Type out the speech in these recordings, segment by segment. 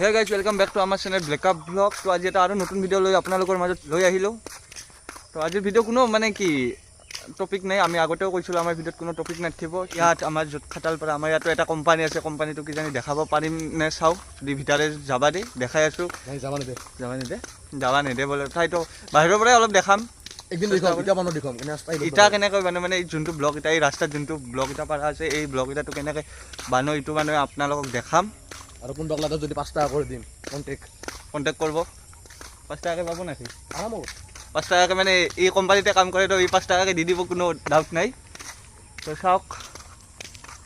Hey guys welcome back to আমাৰ channel ব্লেকআপ blog তো আজি এটা আৰু নতুন ভিডিঅ' লৈ আপোনালোকৰ মাজত লৈ আহিলোঁ। তো আজিৰ ভিডিঅ' কোনো মানে কি টপিক নাই আমি আগতেও কৈছিলোঁ আমাৰ ভিডিঅ'ত কোনো টপিক নাথাকিব ইয়াত আমাৰ য'ত খাটালপাৰা আমাৰ ইয়াতো এটা কোম্পানী আছে কোম্পানীটো কিজানি দেখাব পাৰিম নে চাওঁ। যদি ভিতৰে যাবা দেই দেখাই আছোঁ। যাবা নেদে। যাবা নেদে? যাবা নেদে বোলে। ঠাইতো বাহিৰৰ পৰাই অলপ দেখাম। একদিন ইটা কেনেকৈ মানে মানে এই যোনটো ব্লগ এটা এই ৰাস্তাত যোনটো ব্লগ এটা পাৰা আছে এই ব্লগ এটাটো কেনেকৈ বানো এইটো মানে আপোনালোকক দেখাম। আৰু কোন ডগলাটো যদি পাঁচ টকা কৰি দিম কণ্টেক্ট কণ্টেক্ট কৰিব পাঁচ টকাকৈ পাব নেকি? আৰাম পাঁচ টকাকৈ মানে এই কোম্পানীতে কাম কৰে তো এই পাঁচ টকাকৈ দি দিব কোনো ডাউট নাই। তো চাওক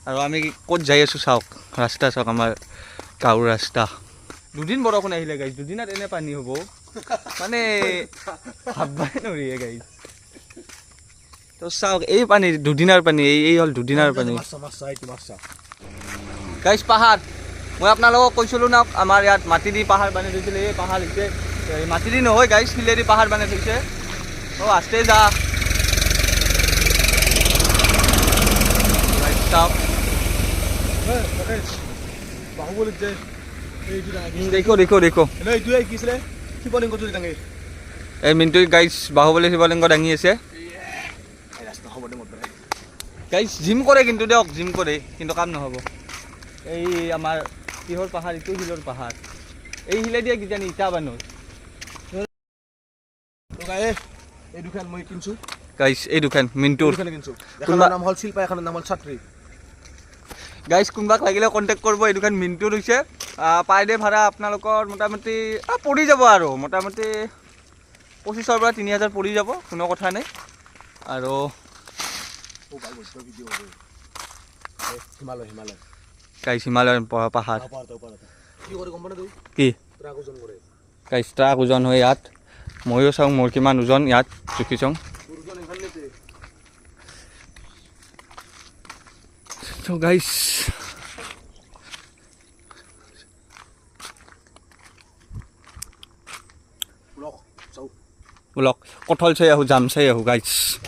আৰু আমি ক'ত যাই আছোঁ চাওক ৰাস্তা চাওক আমাৰ গাঁৱৰ ৰাস্তা। দুদিন বৰষুণ আহিলে গাইজ দুদিনত এনে পানী হ'ব। মানে ভাববাই নোৱাৰিয়ে গাইজ তো চাওক এই পানী দুদিনৰ পানী এই এই হ'ল দুদিনৰ পানী। গাইজ পাহাৰ। মই আপোনালোকক কৈছিলোঁ না আমাৰ ইয়াত মাটি দি পাহাৰ বানাই থৈছিলে এই পাহাৰ হৈছে মাটি দি নহয় গাইজ শিলেদি পাহাৰ বানাই থৈছে। অ' আস্তে যা। দেখো দেখো দেখো। এই মিণ্টু গাইজ বাহুবলী শিৱলিংগ দাঙি আছে। গাইজ জিম কৰে কিন্তু দিয়ক জিম কৰে কিন্তু কাম নহ'ব। এই আমাৰ কিহৰ পাহাৰ ইটো শিলৰ পাহাৰ। এই শিলে দিয়ে কিজানি ইটা বানো এই মই কিনছোঁ। এখনৰ নাম হ'ল শিল্পা এখনৰ নাম হ'ল ছাত্ৰী। গাইজ কোনোবাক লাগিলে কণ্টেক্ট কৰিব এই দোকান মিণ্টুত হৈছে। পাৰ ডে ভাড়া আপোনালোকৰ মোটামুটি পৰি যাব আৰু। মোটামুটি পঁচিছৰ পৰা তিনি হাজাৰ পৰি যাব কোনো কথা নাই। আৰু Himalaya. guys himalayan pahar ki kore kompana tu ki trak ujon kore guys trak ujon hoy at moyo sang ujon so guys ulok kothol chhe ahu jam chhe ahu guys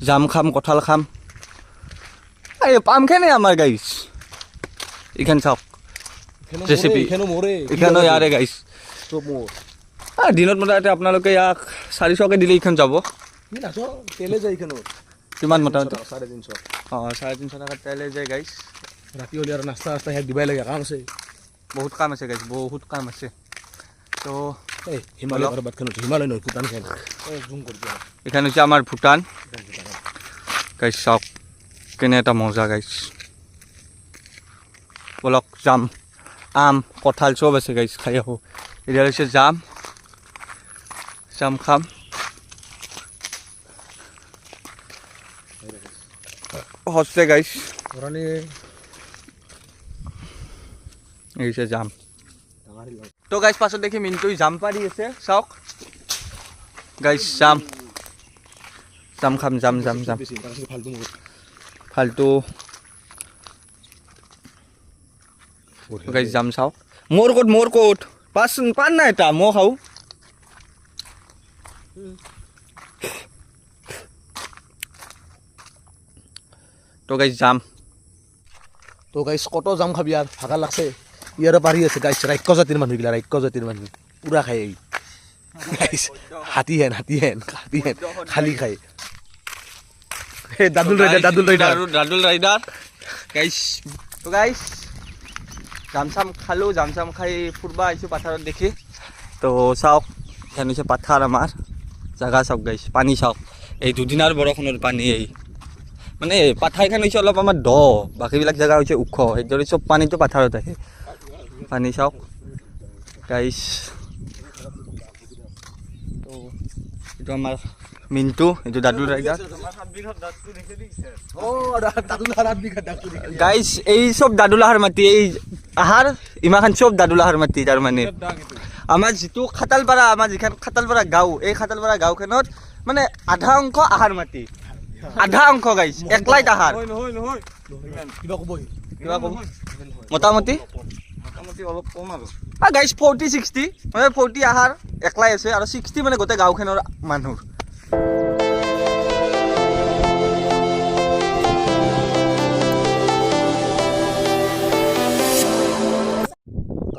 jam kham kothal kham ai pam khene amar guys ইখান চাওক recipe ইখানো ইয়াৰে গাইছ দিনত মতা এতিয়া আপোনালোকে ইয়াক চাৰি চকে দিলে ইখন যাব। কিমান মতা চাৰে তিনিশ অঁ চাৰে তিনিশ টকা তেলে যায় গাইছ ৰাতি হ'লে আৰু নাস্তা নাস্তা সিহঁত দিবাই লাগে কাম আছে। বহুত কাম আছে গাইছ বহুত কাম আছে। তো এইখন হৈছে আমাৰ ভূটান। গাইছ চাওক কেনে এটা মজা গাইছ বলক যাম আম কঁঠাল চব আছে গাইজ খাই আহোঁ। এতিয়া হৈছে যাম যাম খাম। সস্তে গাইজ ধৰণে এই হৈছে যাম ডাঙৰ লগ তো গাইজ পাছত দেখি মিনটুই জাম পাৰি আছে চাওক। গাইজ যাম যাম খাম যাম যাম বেছি ফাল্টু মোৰ ফাল্টু গাইজ যাম চাওক মোৰ ক'ত মোৰ ক'ত পাঁচ পান নাই এটা মই খাওঁ তো গাইজ যাম তো গাইছ কত যাম খাবি আৰু ভাগা লাগছে ইয়াৰে পাৰি আছে গাইছ ৰাক্য জাতিৰ মানুহগিলা ৰাক্য জাতিৰ মানুহ পুৰা খাই এই গাইছ হাতী হেন হাতী হেন হাতী হেন খালি খাই এই Dadul rider Dadul rider Dadul rider guys তো গাইজ জাম চাম খালোঁ জাম চাম খাই ফুৰিব আহিছোঁ পাথাৰত দেখি। তো চাওক এখান হৈছে পাথাৰ আমাৰ। জাগা চাওক গাইছ পানী চাওক। এই দুদিনৰ বৰষুণৰ পানী এই। মানে পাথাৰখন হৈছে অলপ আমাৰ দ বাকীবিলাক জেগা হৈছে ওখ। সেইদৰে চব পানীটো পাথাৰত আহে। পানী চাওক। গাইছ তো এইটো আমাৰ মিণ্টু এইটো দাদুল ৰাইডাৰ গাইজ এই চব দাদুলাহাৰ মাটি এই আহাৰ ইমানখান চব দাদুলাহাৰ মাটি তাৰমানে। আমাৰ যিটো খাতালপাৰা আমাৰ যিখন খাতালপাৰা গাঁও এই খাতালপাৰা গাঁওখনত মানে আধা অংশ আহাৰ মাটি। আধা অংশ গাইজ একলাইট আহাৰ। কিবা ক'ব মোটামুটি? কম ফৰ্টি ছিক্সটি মানে ফৰ্টি আহাৰ একলাই আছে আৰু ছিক্সটি মানে গোটেই গাঁওখনৰ মানুহ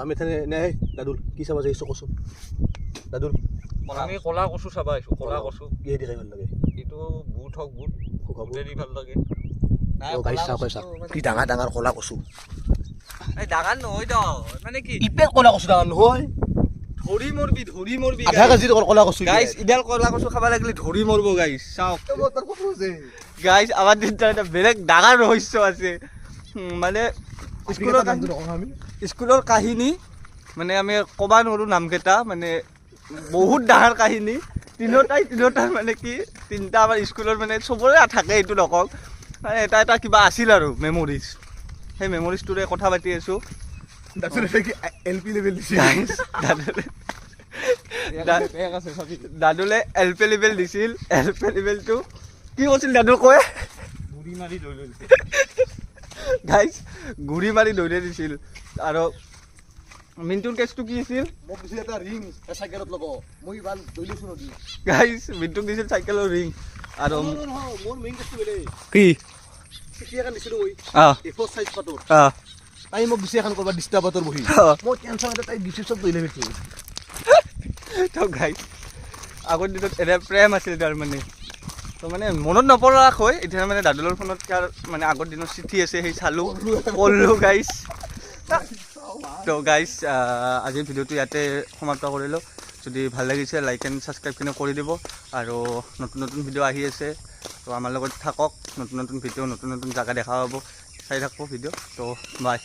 আমি এখানে নে দাদুল কি চাব যাইছো কচোন দাদুল। আমি কলা কচু চাবা আহিছো কলা কচু। কিহে দি খাই ভাল লাগে? এইটো বুট হওক বুট। দি ভাল লাগে। গাইছ চাওক চাওক কি ডাঙৰ ডাঙৰ কলা কচু? এই ডাঙৰ নহয় দ মানে কি? ইপেন কলা কচু ডাঙৰ নহয়। ধৰি মৰবি ধৰি মৰবি আধা কেজি কলা কচু গাইছ ইডাল কলা কচু খাব লাগিলে ধৰি মৰব গাইছ চাওক। গাইছ আমাৰ তিনিটা এটা বেলেগ ডাঙৰ ৰহস্য আছে। উম, মানে স্কুলৰ কাহিনী স্কুলৰ কাহিনী মানে আমি ক'ব নোৱাৰোঁ নামকেইটা মানে বহুত ডাঙৰ কাহিনী। তিনিওটাই তিনিওটাই মানে কি তিনিটা আমাৰ স্কুলৰ মানে চবৰে থাকে এইটো নকওঁ। মানে এটা এটা কিবা আছিল আৰু মেমৰিজ সেই মেমৰিজটোৰে কথা পাতি আছোঁ। এল পি লেভেল দিছে। গাইছ দাদুলে দাদুলে এল পি লেভেল দিছিল। এল পি লেভেলটো কি কৈছিল দাদু কয়? গাইজ গুৰি মাৰি দৌৰি দিছিল। আৰু মিণ্টুৰ কেছটো কি আছিল? গাইজ মিণ্টুক দিছিল চাইকেলৰ ৰিং আৰু কি? আগৰ দিনত এনে প্ৰেম আছিল তাৰ মানে। তো মানে মনত নপৰাকৈ এতিয়া মানে দাদুলৰ ফোনত তাৰ মানে আগৰ দিনৰ চিঠি আছে, সেই চালোঁ, পঢ়লোঁ গাইছ তো গাইছ আজিৰ ভিডিঅ'টো ইয়াতে সমাপ্ত কৰিলোঁ। যদি ভালো লাগিছে লাইক এণ্ড ছাবস্ক্ৰাইবখিনি কৰি দিব। আৰু নতুন নতুন ভিডিঅ' আহি আছে, তো আমাৰ লগত থাকক। নতুন নতুন ভিডিঅ' নতুন নতুন জেগা দেখা পাব। চাই থাকব ভিডিঅ' তো বাই